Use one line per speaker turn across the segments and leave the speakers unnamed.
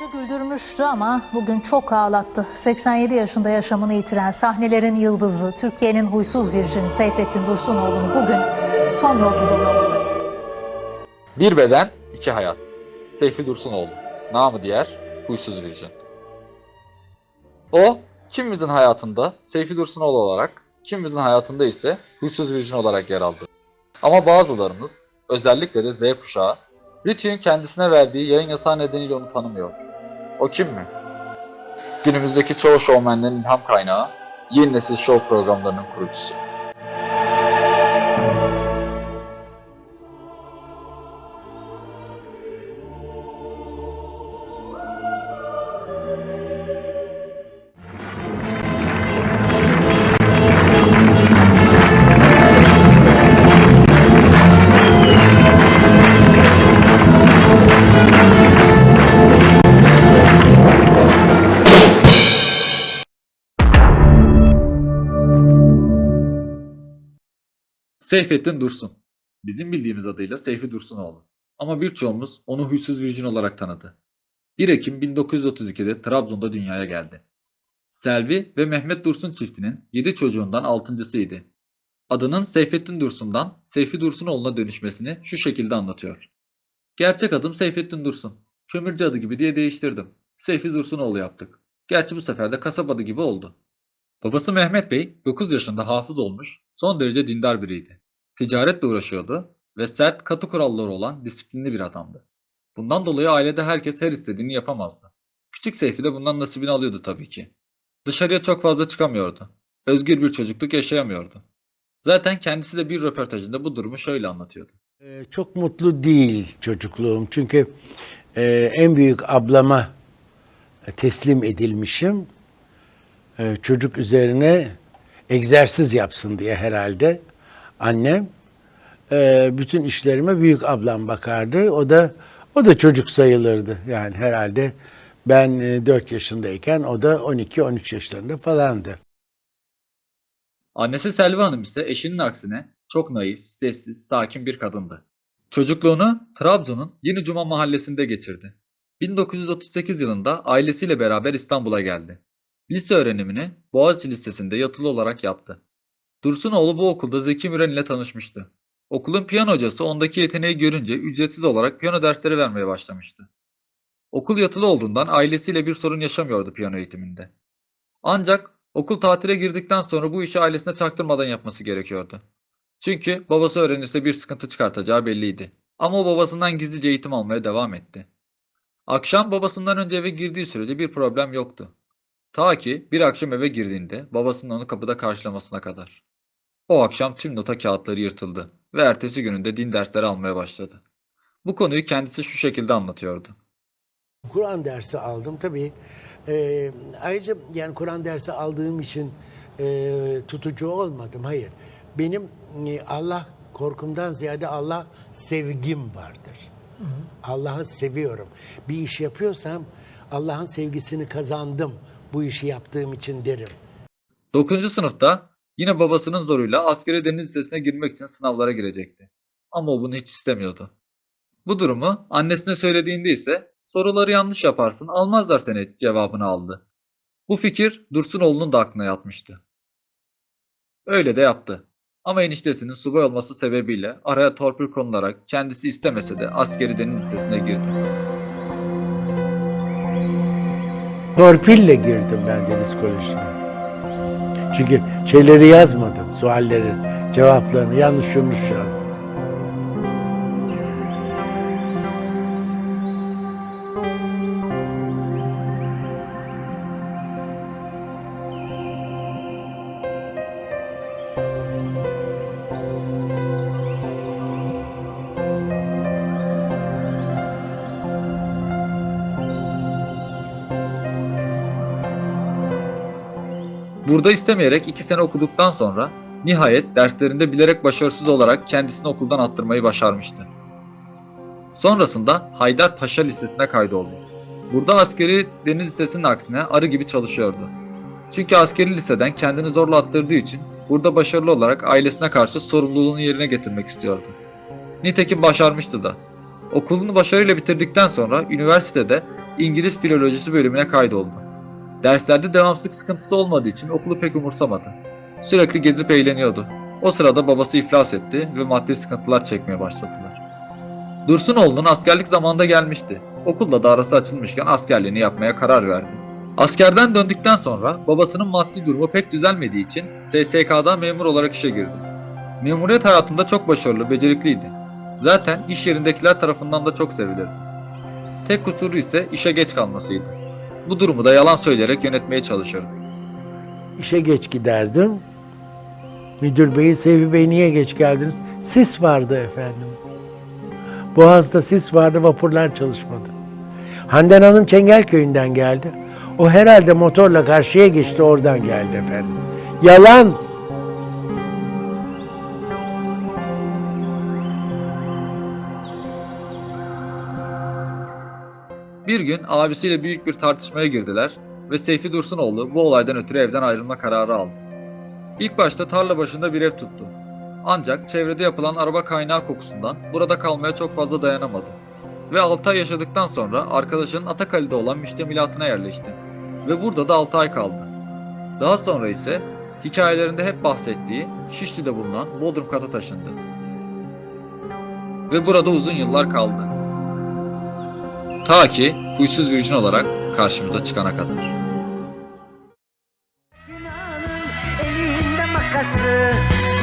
Yıllarca güldürmüştü ama bugün çok ağlattı. 87 yaşında yaşamını yitiren sahnelerin yıldızı, Türkiye'nin huysuz virjini Seyfettin Dursunoğlu'nu bugün son yolculuğuna uğurladı.
Bir beden, iki hayat. Seyfi Dursunoğlu. Namı diğer Huysuz Virgin. O, kimimizin hayatında Seyfi Dursunoğlu olarak, kimimizin hayatında ise Huysuz Virgin olarak yer aldı. Ama bazılarımız, özellikle de Z kuşağı, Ritü'nün kendisine verdiği yayın yasağı nedeniyle onu tanımıyor. O kim mi? Günümüzdeki çoğu şovmenlerin ilham kaynağı, yeni nesil show programlarının kurucusu. Seyfettin Dursun. Bizim bildiğimiz adıyla Seyfi Dursunoğlu. Ama birçoğumuz onu Huysuz Virgin olarak tanıdı. 1 Ekim 1932'de Trabzon'da dünyaya geldi. Selvi ve Mehmet Dursun çiftinin 7 çocuğundan 6.sıydı. Adının Seyfettin Dursun'dan Seyfi Dursunoğlu'na dönüşmesini şu şekilde anlatıyor. Gerçek adım Seyfettin Dursun. Kömürcü adı gibi diye değiştirdim. Seyfi Dursunoğlu yaptık. Gerçi bu sefer de kasaba adı gibi oldu. Babası Mehmet Bey 9 yaşında hafız olmuş, son derece dindar biriydi. Ticaretle uğraşıyordu ve sert katı kuralları olan disiplinli bir adamdı. Bundan dolayı ailede herkes her istediğini yapamazdı. Küçük Seyfi de bundan nasibini alıyordu tabii ki. Dışarıya çok fazla çıkamıyordu. Özgür bir çocukluk yaşayamıyordu. Zaten kendisi de bir röportajında bu durumu şöyle anlatıyordu.
Ee, Çok mutlu değil çocukluğum. Çünkü e, en büyük ablama teslim edilmişim. E, çocuk üzerine egzersiz yapsın diye herhalde annem e, bütün işlerime büyük ablam bakardı. O da o da çocuk sayılırdı. Yani herhalde ben e, 4 yaşındayken o da 12-13 yaşlarında falandı.
Annesi Selvi Hanım ise eşinin aksine çok naif, sessiz, sakin bir kadındı. Çocukluğunu Trabzon'un Yeni Cuma mahallesinde geçirdi. 1938 yılında ailesiyle beraber İstanbul'a geldi. Lise öğrenimini Boğaziçi Lisesi'nde yatılı olarak yaptı. Dursunoğlu bu okulda Zeki Müren ile tanışmıştı. Okulun piyano hocası ondaki yeteneği görünce ücretsiz olarak piyano dersleri vermeye başlamıştı. Okul yatılı olduğundan ailesiyle bir sorun yaşamıyordu piyano eğitiminde. Ancak okul tatile girdikten sonra bu işi ailesine çaktırmadan yapması gerekiyordu. Çünkü babası öğrenirse bir sıkıntı çıkartacağı belliydi. Ama o babasından gizlice eğitim almaya devam etti. Akşam babasından önce eve girdiği sürece bir problem yoktu. Ta ki bir akşam eve girdiğinde babasının onu kapıda karşılamasına kadar. O akşam tüm nota kağıtları yırtıldı ve ertesi gününde din dersleri almaya başladı. Bu konuyu kendisi şu şekilde anlatıyordu.
Kur'an dersi aldım tabii. Ee, ayrıca yani Kur'an dersi aldığım için e, tutucu olmadım. Hayır. Benim e, Allah korkumdan ziyade Allah sevgim vardır. Allah'ı seviyorum. Bir iş yapıyorsam Allah'ın sevgisini kazandım bu işi yaptığım için derim.
9. sınıfta yine babasının zoruyla askeri deniz lisesine girmek için sınavlara girecekti. Ama o bunu hiç istemiyordu. Bu durumu annesine söylediğinde ise soruları yanlış yaparsın almazlar seni cevabını aldı. Bu fikir Dursunoğlu'nun da aklına yatmıştı. Öyle de yaptı. Ama eniştesinin subay olması sebebiyle araya torpil konularak kendisi istemese de askeri deniz lisesine girdi.
Torpille girdim ben Deniz Koleji'ne. Çünkü şeyleri yazmadım, suallerin cevaplarını yanlış yanlış yazdım.
Burada istemeyerek 2 sene okuduktan sonra nihayet derslerinde bilerek başarısız olarak kendisini okuldan attırmayı başarmıştı. Sonrasında Haydar Paşa Lisesi'ne kaydoldu. Burada askeri deniz lisesinin aksine arı gibi çalışıyordu. Çünkü askeri liseden kendini zorla attırdığı için burada başarılı olarak ailesine karşı sorumluluğunu yerine getirmek istiyordu. Nitekim başarmıştı da. Okulunu başarıyla bitirdikten sonra üniversitede İngiliz filolojisi bölümüne kaydoldu. Derslerde devamsızlık sıkıntısı olmadığı için okulu pek umursamadı. Sürekli gezip eğleniyordu. O sırada babası iflas etti ve maddi sıkıntılar çekmeye başladılar. Dursunoğlu'nun askerlik zamanında gelmişti. Okulda da arası açılmışken askerliğini yapmaya karar verdi. Askerden döndükten sonra babasının maddi durumu pek düzelmediği için SSK'da memur olarak işe girdi. Memuriyet hayatında çok başarılı, becerikliydi. Zaten iş yerindekiler tarafından da çok sevilirdi. Tek kusuru ise işe geç kalmasıydı. Bu durumu da yalan söyleyerek yönetmeye çalışırdı.
İşe geç giderdim. Müdür bey, Sevgi Bey niye geç geldiniz? Sis vardı efendim. Boğaz'da sis vardı, vapurlar çalışmadı. Handan Hanım Çengelköy'ünden geldi. O herhalde motorla karşıya geçti, oradan geldi efendim. Yalan.
Bir gün abisiyle büyük bir tartışmaya girdiler ve Seyfi Dursunoğlu bu olaydan ötürü evden ayrılma kararı aldı. İlk başta tarla başında bir ev tuttu. Ancak çevrede yapılan araba kaynağı kokusundan burada kalmaya çok fazla dayanamadı. Ve 6 ay yaşadıktan sonra arkadaşının Atakali'de olan müştemilatına yerleşti. Ve burada da 6 ay kaldı. Daha sonra ise hikayelerinde hep bahsettiği Şişli'de bulunan Bodrum kata taşındı. Ve burada uzun yıllar kaldı. Ta ki huysuz virgin olarak karşımıza çıkana kadar.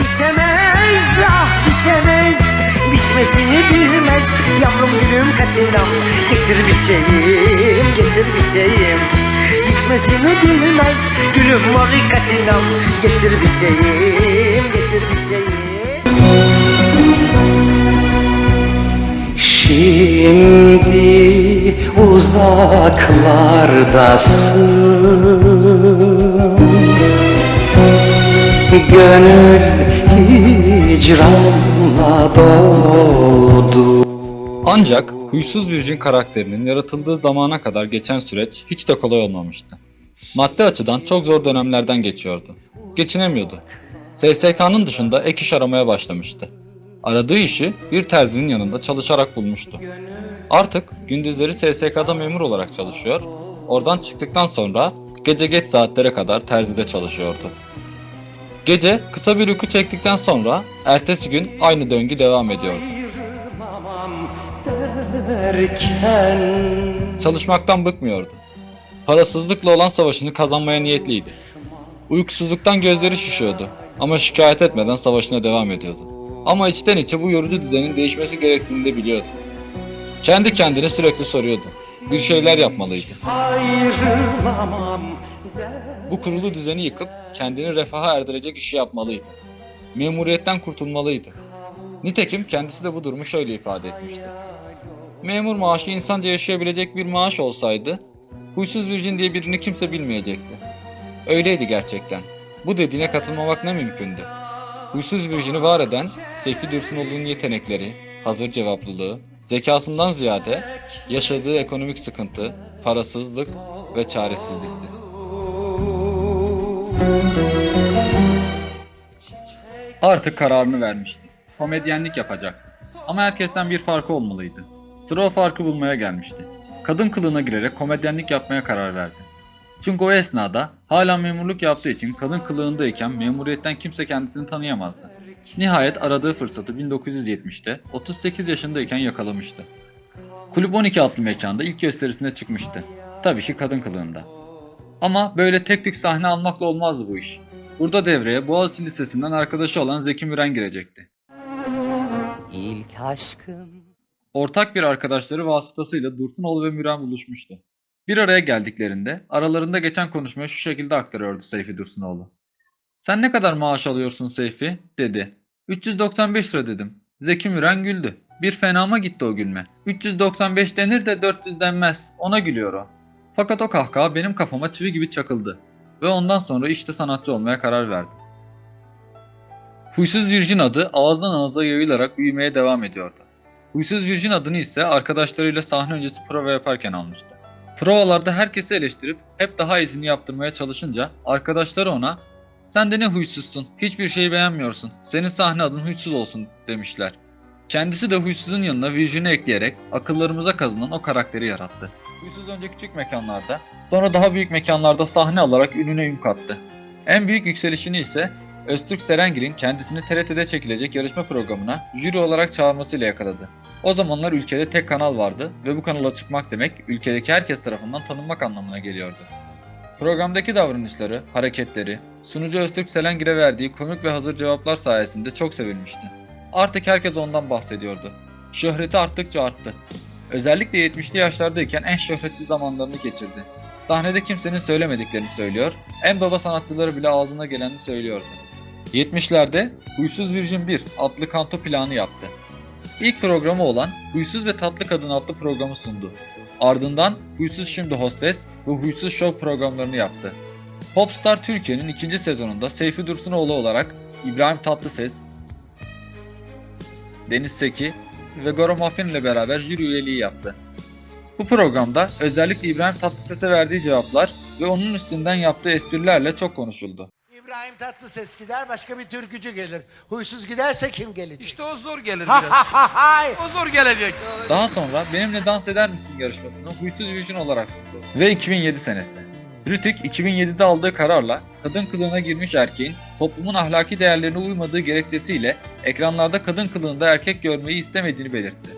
Biçemez ah biçemez. Biçmesini bilmez Yavrum gülüm katinam Getir biçeyim getir biçeyim. Biçmesini bilmez Gülüm mori katinam Getir biçeyim getir biçeyim
Şimdi uzaklardasın Gönül hicranla doldu
Ancak huysuz virgin karakterinin yaratıldığı zamana kadar geçen süreç hiç de kolay olmamıştı. Maddi açıdan çok zor dönemlerden geçiyordu. Geçinemiyordu. SSK'nın dışında ek iş aramaya başlamıştı. Aradığı işi bir terzinin yanında çalışarak bulmuştu. Artık gündüzleri SSK'da memur olarak çalışıyor, oradan çıktıktan sonra gece geç saatlere kadar terzide çalışıyordu. Gece kısa bir uyku çektikten sonra ertesi gün aynı döngü devam ediyordu. Çalışmaktan bıkmıyordu. Parasızlıkla olan savaşını kazanmaya niyetliydi. Uykusuzluktan gözleri şişiyordu ama şikayet etmeden savaşına devam ediyordu. Ama içten içe bu yorucu düzenin değişmesi gerektiğini de biliyordu. Kendi kendine sürekli soruyordu. Bir şeyler yapmalıydı. Bu kurulu düzeni yıkıp kendini refaha erdirecek işi yapmalıydı. Memuriyetten kurtulmalıydı. Nitekim kendisi de bu durumu şöyle ifade etmişti. Memur maaşı insanca yaşayabilecek bir maaş olsaydı, huysuz virgin diye birini kimse bilmeyecekti. Öyleydi gerçekten. Bu dediğine katılmamak ne mümkündü. Huysuz virjini var eden Seyfi Dursunoğlu'nun yetenekleri, hazır cevaplılığı, zekasından ziyade yaşadığı ekonomik sıkıntı, parasızlık ve çaresizlikti. Artık kararını vermişti. Komedyenlik yapacaktı. Ama herkesten bir farkı olmalıydı. Sıra o farkı bulmaya gelmişti. Kadın kılığına girerek komedyenlik yapmaya karar verdi. Çünkü o esnada hala memurluk yaptığı için kadın kılığındayken memuriyetten kimse kendisini tanıyamazdı. Nihayet aradığı fırsatı 1970'te 38 yaşındayken yakalamıştı. Kulüp 12 adlı mekanda ilk gösterisine çıkmıştı. Tabii ki kadın kılığında. Ama böyle tek tük sahne almakla olmazdı bu iş. Burada devreye Boğaziçi Lisesi'nden arkadaşı olan Zeki Müren girecekti.
İlk aşkım
Ortak bir arkadaşları vasıtasıyla Dursunoğlu ve Müren buluşmuştu. Bir araya geldiklerinde aralarında geçen konuşmayı şu şekilde aktarıyordu Seyfi Dursunoğlu. Sen ne kadar maaş alıyorsun Seyfi? dedi. 395 lira dedim. Zeki Müren güldü. Bir fenama gitti o gülme. 395 denir de 400 denmez. Ona gülüyor o. Fakat o kahkaha benim kafama çivi gibi çakıldı. Ve ondan sonra işte sanatçı olmaya karar verdim. Huysuz Virgin adı ağızdan ağza yayılarak büyümeye devam ediyordu. Huysuz Virgin adını ise arkadaşlarıyla sahne öncesi prova yaparken almıştı. Provalarda herkesi eleştirip hep daha iyisini yaptırmaya çalışınca arkadaşları ona ''Sen de ne huysuzsun, hiçbir şeyi beğenmiyorsun, senin sahne adın huysuz olsun'' demişler. Kendisi de huysuzun yanına Virgin'i ekleyerek akıllarımıza kazınan o karakteri yarattı. Huysuz önce küçük mekanlarda, sonra daha büyük mekanlarda sahne alarak ününe ün kattı. En büyük yükselişini ise Öztürk Serengil'in kendisini TRT'de çekilecek yarışma programına jüri olarak çağırmasıyla yakaladı. O zamanlar ülkede tek kanal vardı ve bu kanala çıkmak demek ülkedeki herkes tarafından tanınmak anlamına geliyordu. Programdaki davranışları, hareketleri, sunucu Öztürk Serengil'e verdiği komik ve hazır cevaplar sayesinde çok sevilmişti. Artık herkes ondan bahsediyordu. Şöhreti arttıkça arttı. Özellikle 70'li yaşlardayken en şöhretli zamanlarını geçirdi. Sahnede kimsenin söylemediklerini söylüyor, en baba sanatçıları bile ağzına geleni söylüyordu. 70'lerde Huysuz Virgin 1 adlı kanto planı yaptı. İlk programı olan Huysuz ve Tatlı Kadın adlı programı sundu. Ardından Huysuz Şimdi Hostes ve Huysuz Show programlarını yaptı. Popstar Türkiye'nin ikinci sezonunda Seyfi Dursunoğlu olarak İbrahim Tatlıses, Deniz Seki ve Goro Muffin ile beraber jüri üyeliği yaptı. Bu programda özellikle İbrahim Tatlıses'e verdiği cevaplar ve onun üstünden yaptığı esprilerle çok konuşuldu.
İbrahim Tatlıses gider başka bir türkücü gelir. Huysuz giderse kim gelecek?
İşte o zor gelir biraz.
Hay!
o zor gelecek.
Daha sonra Benimle Dans Eder Misin yarışmasını Huysuz Virgin olarak sundu. Ve 2007 senesi. Rütük 2007'de aldığı kararla kadın kılığına girmiş erkeğin toplumun ahlaki değerlerine uymadığı gerekçesiyle ekranlarda kadın kılığında erkek görmeyi istemediğini belirtti.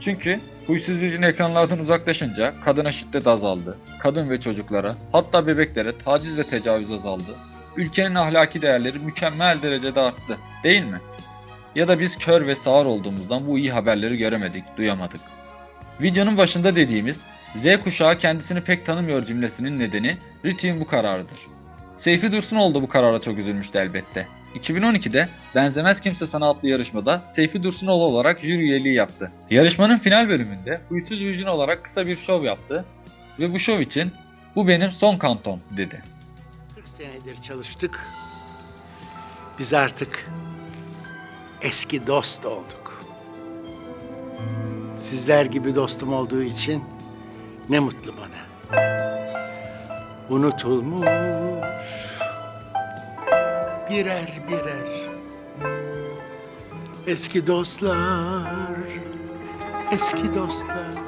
Çünkü Huysuz Virgin ekranlardan uzaklaşınca kadına şiddet azaldı. Kadın ve çocuklara hatta bebeklere taciz ve tecavüz azaldı. Ülkenin ahlaki değerleri mükemmel derecede arttı. Değil mi? Ya da biz kör ve sağır olduğumuzdan bu iyi haberleri göremedik, duyamadık. Videonun başında dediğimiz Z kuşağı kendisini pek tanımıyor cümlesinin nedeni Rütük'ün bu kararıdır. Seyfi Dursunoğlu da bu karara çok üzülmüştü elbette. 2012'de Benzemez Kimse Sana adlı yarışmada Seyfi Dursunoğlu olarak jüri üyeliği yaptı. Yarışmanın final bölümünde Huysuz Virgin olarak kısa bir şov yaptı ve bu şov için bu benim son kantom dedi.
40 senedir çalıştık. Biz artık eski dost olduk. Sizler gibi dostum olduğu için ne mutlu bana. Unutulmuş birer birer eski dostlar, eski dostlar.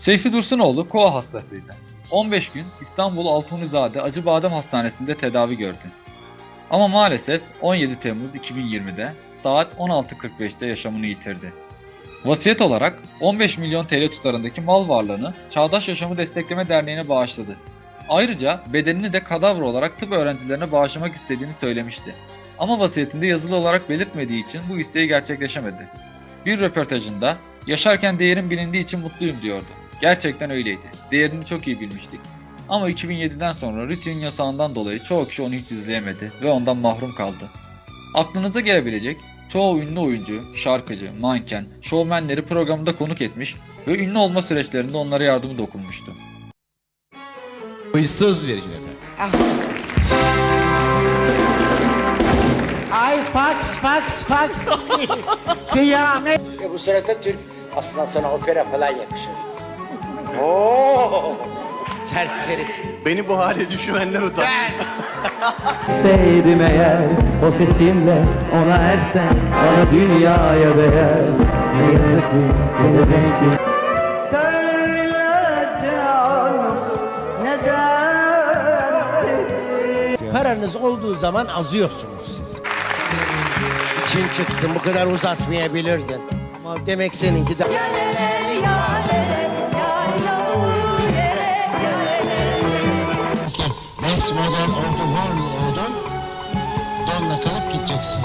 Seyfi Dursunoğlu koa hastasıydı. 15 gün İstanbul Altunizade Acıbadem Hastanesi'nde tedavi gördü. Ama maalesef 17 Temmuz 2020'de saat 16.45'te yaşamını yitirdi. Vasiyet olarak 15 milyon TL tutarındaki mal varlığını Çağdaş Yaşamı Destekleme Derneği'ne bağışladı. Ayrıca bedenini de kadavra olarak tıp öğrencilerine bağışlamak istediğini söylemişti. Ama vasiyetinde yazılı olarak belirtmediği için bu isteği gerçekleşemedi. Bir röportajında yaşarken değerim bilindiği için mutluyum diyordu. Gerçekten öyleydi. Değerini çok iyi bilmiştik. Ama 2007'den sonra Rütük'ün yasağından dolayı çoğu kişi onu hiç izleyemedi ve ondan mahrum kaldı. Aklınıza gelebilecek çoğu ünlü oyuncu, şarkıcı, manken, şovmenleri programında konuk etmiş ve ünlü olma süreçlerinde onlara yardımı dokunmuştu.
Huysuz Virgin efendim.
Ay fax fax fax. Kıyamet. E bu sırada Türk aslında sana opera falan yakışır. Oo! Serserisin.
Beni bu hale düşürmenden utan.
Sevdim eğer o sesimle ona ersen Bana dünyaya değer Ne yazık ki ne de zevkli
Paranız olduğu zaman azıyorsunuz siz. İçin çıksın bu kadar uzatmayabilirdin. Demek seninki de...
Best model oldu, hol oldun. Donla kalıp gideceksin.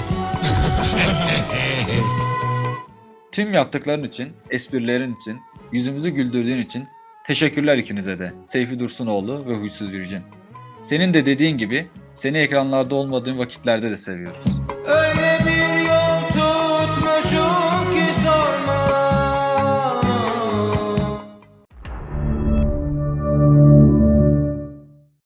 Tüm yaptıkların için, esprilerin için, yüzümüzü güldürdüğün için teşekkürler ikinize de. Seyfi Dursunoğlu ve Huysuz Virgin. Senin de dediğin gibi seni ekranlarda olmadığın vakitlerde de seviyoruz.
Öyle